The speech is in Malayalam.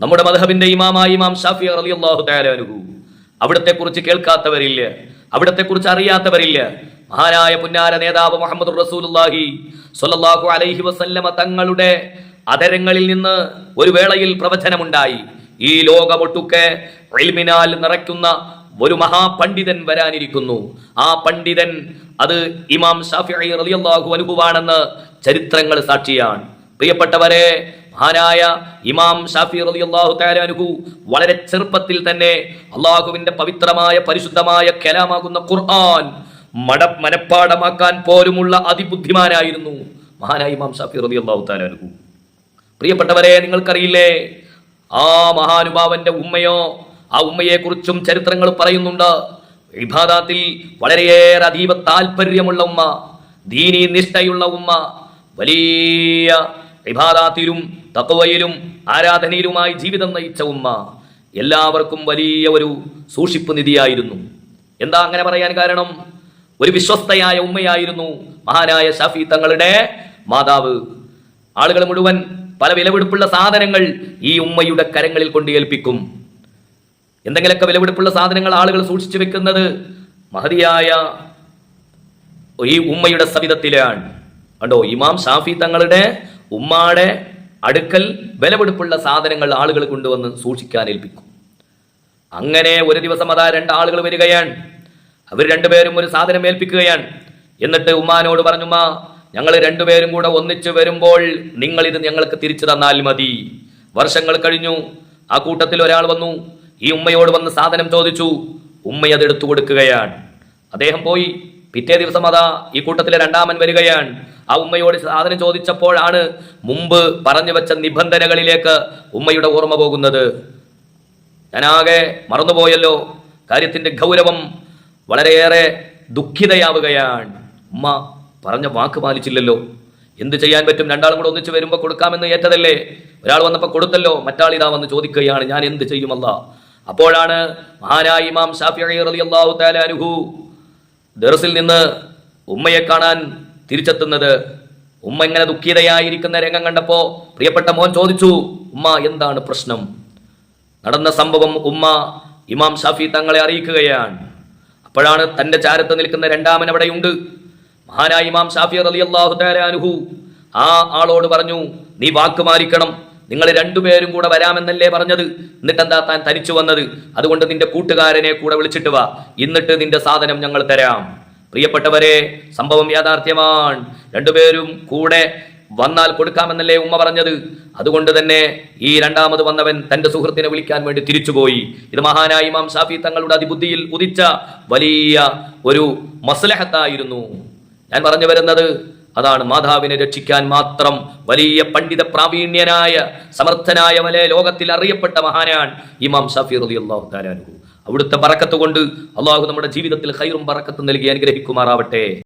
നമ്മുടെ മധഹബിന്റെ ഇമാമായി ഇമാം ഷാഫി അലി അള്ളാഹു അൻഹു. അവിടത്തെ കുറിച്ച് കേൾക്കാത്തവരില്ല. അവിടത്തെ കുറിച്ച് അറിയാത്തവരില്ല. മഹാനായ പുന്നാര നേതാവ് മുഹമ്മദ് റസൂലുള്ളാഹി സ്വല്ലല്ലാഹു അലൈഹി വസല്ലമ തങ്ങളുടെ അതരങ്ങളിൽ നിന്ന് ഒരു വേളയിൽ പ്രവചനമുണ്ടായി. ഈ ലോകമൊട്ടുക്കെ ഇൽമിനാൽ നിറയ്ക്കുന്ന ഒരു മഹാപണ്ഡിതൻ വരാനിരിക്കുന്നു. ആ പണ്ഡിതൻ അത് ഇമാം ഷാഫി റളിയല്ലാഹു അനുഭവാണെന്ന് ചരിത്രങ്ങൾ സാക്ഷിയാണ്. പ്രിയപ്പെട്ടവരെ മഹാനായ ഇമാം ഷാഫി റളിയല്ലാഹു തആല അൻഹു വളരെ ചെറുപ്പത്തിൽ തന്നെ അള്ളാഹുവിന്റെ പവിത്രമായ പരിശുദ്ധമായ കലാമാകുന്ന ഖുർആൻ മട മനപ്പാടമാക്കാൻ പോലുമുള്ള അതിബുദ്ധിമാനായിരുന്നു മഹാനായ ഇമാം ഷാഫി റളിയല്ലാഹു തആല അൻഹു. പ്രിയപ്പെട്ടവരെ നിങ്ങൾക്കറിയില്ലേ? ആ മഹാനുഭാവന്റെ ഉമ്മയോ ആ ഉമ്മയെക്കുറിച്ചും ചരിത്രങ്ങൾ പറയുന്നുണ്ട്. വിഭാദാത്തിൽ വളരെയേറെ അതീവ താല്പര്യമുള്ള ഉമ്മ ദീനി നിഷ്ഠയുള്ള ഉമ്മ വലിയ വിഭാദാത്തിലും തത്വയിലും ആരാധനയിലുമായി ജീവിതം നയിച്ച ഉമ്മ എല്ലാവർക്കും വലിയ ഒരു സൂക്ഷിപ്പ് നിധിയായിരുന്നു. എന്താ അങ്ങനെ പറയാൻ കാരണം? ഒരു വിശ്വസ്തയായ ഉമ്മയായിരുന്നു മഹാനായ ഷാഫി തങ്ങളുടെ മാതാവ്. ആളുകൾ മുഴുവൻ പല വിലപിടിപ്പുള്ള സാധനങ്ങൾ ഈ ഉമ്മയുടെ കരങ്ങളിൽ കൊണ്ട് ഏൽപ്പിക്കും. എന്തെങ്കിലുമൊക്കെ വിലപിടിപ്പുള്ള സാധനങ്ങൾ ആളുകൾ സൂക്ഷിച്ചു വെക്കുന്നത് മഹതിയായ ഈ ഉമ്മയുടെ സവിധത്തിലാണ്. കണ്ടോ ഇമാം ഷാഫി തങ്ങളുടെ ഉമ്മാടെ അടുക്കൽ വിലപിടിപ്പുള്ള സാധനങ്ങൾ ആളുകൾ കൊണ്ടുവന്ന് സൂക്ഷിക്കാൻ ഏൽപ്പിക്കും. അങ്ങനെ ഒരു ദിവസം അതാ രണ്ടാളുകൾ വരികയാണ്. അവർ രണ്ടുപേരും ഒരു സാധനം ഏൽപ്പിക്കുകയാണ്. എന്നിട്ട് ഉമ്മാനോട് പറഞ്ഞു ഉമ്മ ഞങ്ങൾ രണ്ടുപേരും കൂടെ ഒന്നിച്ചു വരുമ്പോൾ നിങ്ങൾ ഇത് ഞങ്ങൾക്ക് തിരിച്ചു തന്നാൽ മതി. വർഷങ്ങൾ കഴിഞ്ഞു. ആ കൂട്ടത്തിൽ ഒരാൾ വന്നു. ഈ ഉമ്മയോട് വന്ന് സാധനം ചോദിച്ചു. ഉമ്മ അത് എടുത്തു കൊടുക്കുകയാണ്. അദ്ദേഹം പോയി. പിറ്റേ ദിവസം അതാ ഈ കൂട്ടത്തിലെ രണ്ടാമൻ വരികയാണ്. ആ ഉമ്മയോട് സാധനം ചോദിച്ചപ്പോഴാണ് മുമ്പ് പറഞ്ഞു വെച്ച നിബന്ധനകളിലേക്ക് ഉമ്മയുടെ ഓർമ്മ പോകുന്നത്. ഞാനാകെ മറന്നുപോയല്ലോ. കാര്യത്തിന്റെ ഗൗരവം വളരെയേറെ ദുഃഖിതയാവുകയാണ്. ഉമ്മ പറഞ്ഞ വാക്ക് പാലിച്ചില്ലല്ലോ. എന്ത് ചെയ്യാൻ പറ്റും? രണ്ടാളും കൂടെ ഒന്നിച്ച് വരുമ്പോൾ കൊടുക്കാമെന്ന് ഏറ്റതല്ലേ? ഒരാൾ വന്നപ്പോൾ കൊടുത്തല്ലോ. മറ്റാൾ ഇതാ വന്ന് ചോദിക്കുകയാണ്. ഞാൻ എന്ത് ചെയ്യുമല്ല അപ്പോഴാണ് മഹാനായ ഇമാം ഷാഫി റളിയല്ലാഹു അള്ളാഹു ദർസിൽ നിന്ന് ഉമ്മയെ കാണാൻ തിരിച്ചെത്തുന്നത്. ഉമ്മ ഇങ്ങനെ ദുഃഖിതയായിരിക്കുന്ന രംഗം കണ്ടപ്പോ പ്രിയപ്പെട്ട മോൻ ചോദിച്ചു ഉമ്മ എന്താണ് പ്രശ്നം? നടന്ന സംഭവം ഉമ്മ ഇമാം ഷാഫി തങ്ങളെ അറിയിക്കുകയാണ്. അപ്പോഴാണ് തന്റെ ചാരത്ത് നിൽക്കുന്ന രണ്ടാമൻ അവിടെയുണ്ട്. മഹാനായ ഇമാം ഷാഫി തആല അൻഹു ആ ആളോട് പറഞ്ഞു നീ വാക്ക് മാറിക്കണം. നിങ്ങൾ രണ്ടുപേരും കൂടെ വരാമെന്നല്ലേ പറഞ്ഞത്. എന്നിട്ട് എന്താ താൻ തനിച്ചു വന്നത്? അതുകൊണ്ട് നിന്റെ കൂട്ടുകാരനെ കൂടെ വിളിച്ചിട്ട് വാ. എന്നിട്ട് നിന്റെ സാധനം ഞങ്ങൾ തരാം. പ്രിയപ്പെട്ടവരെ സംഭവം യാഥാർത്ഥ്യമാണ്. രണ്ടുപേരും കൂടെ വന്നാൽ കൊടുക്കാമെന്നല്ലേ ഉമ്മ പറഞ്ഞത്. അതുകൊണ്ട് തന്നെ ഈ രണ്ടാമത് വന്നവൻ തന്റെ സുഹൃത്തിനെ വിളിക്കാൻ വേണ്ടി തിരിച്ചുപോയി. ഇത് മഹാനായ ഇമാം ഷാഫി തങ്ങളുടെ അതിബുദ്ധിയിൽ ഉദിച്ച വലിയ ഒരു മസ്ലഹത്തായിരുന്നു. ഞാൻ പറഞ്ഞു വരുന്നത് അതാണ് മാതാവിനെ രക്ഷിക്കാൻ മാത്രം വലിയ പണ്ഡിത പ്രാവീണ്യനായ സമർത്ഥനായ വലിയ ലോകത്തിൽ അറിയപ്പെട്ട മഹാനാണ് ഇമാം ഷാഫി അൻഹു. അവിടുത്തെ ബറക്കത്ത് കൊണ്ട് അള്ളാഹു നമ്മുടെ ജീവിതത്തിൽ ഹൈറും ബറക്കത്തും നൽകി അനുഗ്രഹിക്കുമാറാവട്ടെ.